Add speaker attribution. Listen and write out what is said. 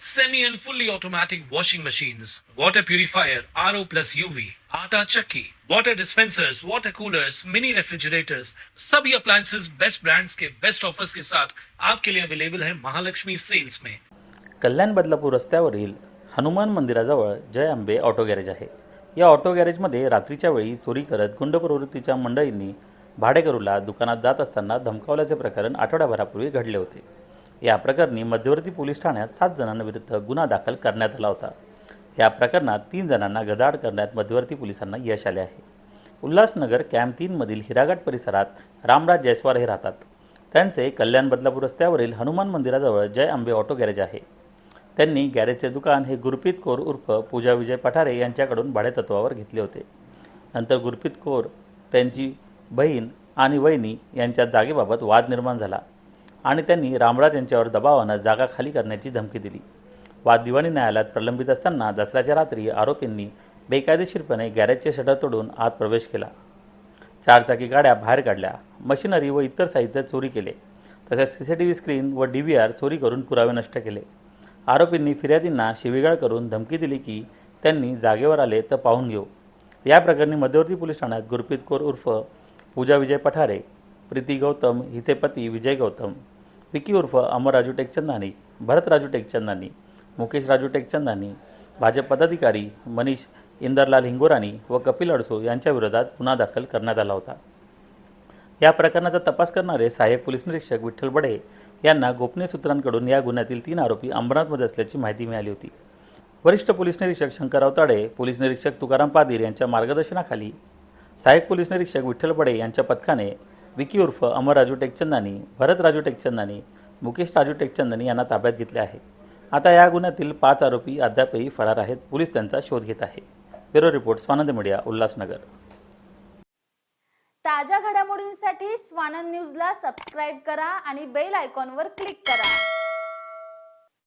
Speaker 1: semi and fully automatic washing machines, water purifier, RO plus UV, आटा चक्की, water dispensers, water coolers, mini refrigerators, सभी appliances best brands के best offers के साथ आपके लिए अवेलेबल है महालक्ष्मी सेल्स में
Speaker 2: कल्याण बदलापूर रस्त्यावरील हनुमान मंदिराजवळ जय आंबे ऑटो गॅरेज आहे. या ऑटो गॅरेजमध्ये रात्रीच्या वेळी चोरी करत गुंड प्रवृत्तीच्या मंडळींनी भाडेकरूला दुकानात जात असताना धमकावल्याचे प्रकरण आठवड्याभरापूर्वी घडले होते. या प्रकरणी मध्यवर्ती पोलीस ठाण्यात सात जणांविरुद्ध गुन्हा दाखल करण्यात आला होता. या प्रकरणात तीन जणांना गजाआड करण्यात मध्यवर्ती पोलिसांना यश आले आहे. उल्हासनगर कॅम्प तीनमधील हिराघाट परिसरात रामराज जयस्वार हे राहतात. त्यांचे कल्याण बदलापूर रस्त्यावरील हनुमान मंदिराजवळ जय आंबे ऑटो गॅरेज आहे. त्यांनी गॅरेजचे दुकान हे गुरप्रीत कौर उर्फ पूजा विजय पठारे यांच्याकडून भाडेतत्वावर घेतले होते. नंतर गुरप्रीत कौर त्यांची बहीण आणि वहिनी यांच्या जागेबाबत वाद निर्माण झाला. आणि त्यांनी रामराज यांच्यावर दबावानं जागा खाली करण्याची धमकी दिली. वाद दिवाणी न्यायालयात प्रलंबित असताना दसऱ्याच्या रात्री आरोपींनी बेकायदेशीरपणे गॅरेजचे शटर तोडून आत प्रवेश केला. चारचाकी गाड्या बाहेर काढल्या मशिनरी व इतर साहित्य चोरी केले तसेच C C T V screen व डी व्ही आर चोरी करून पुरावे नष्ट केले. आरोपींनी फिर्यादींना शिवीगाळ करून धमकी दिली की त्यांनी जागेवर आले तर पाहून घेऊ. या प्रकरणी मध्यवर्ती पोलीस ठाण्यात गुरप्रीत कौर उर्फ पूजा विजय पठारे प्रीती गौतम हिचे पती विजय गौतम विकी उर्फ अमर राजू टेकचंदानी भरत राजू टेकचंदानी मुकेश राजू टेकचंदानी भाजप पदाधिकारी मनीष इंदरलाल हिंगोरानी व कपिल अडसो यांच्या विरोधात गुन्हा दाखल करण्यात आला होता. या प्रकरणाचा तपास करणारे सहाय्यक पोलीस निरीक्षक विठ्ठल बडे यांना गोपनीय सूत्रांकडून या गुन्ह्यातील तीन आरोपी अंबरनाथमध्ये असल्याची माहिती मिळाली होती. वरिष्ठ पोलीस निरीक्षक शंकरराव ताडे पोलीस निरीक्षक तुकाराम पादीर यांच्या मार्गदर्शनाखाली सहाय्यक पोलीस निरीक्षक विठ्ठल बडे यांच्या पथकाने विकी उर्फ अमर राजू टेकचंदानी भरत राजू टेकचंदानी मुकेश राजू टेकचंदानी यांना ताब्यात घेतले आहे. आता या गुन्ह्यातील पाच आरोपी अद्यापही फरार आहेत. पोलीस त्यांचा शोध घेत आहे. Bureau report Swanand media Ulhasnagar.
Speaker 3: ताज्या घडामोडींसाठी स्वानंद न्यूजला सबस्क्राईब करा आणि बेल आयकॉनवर क्लिक करा.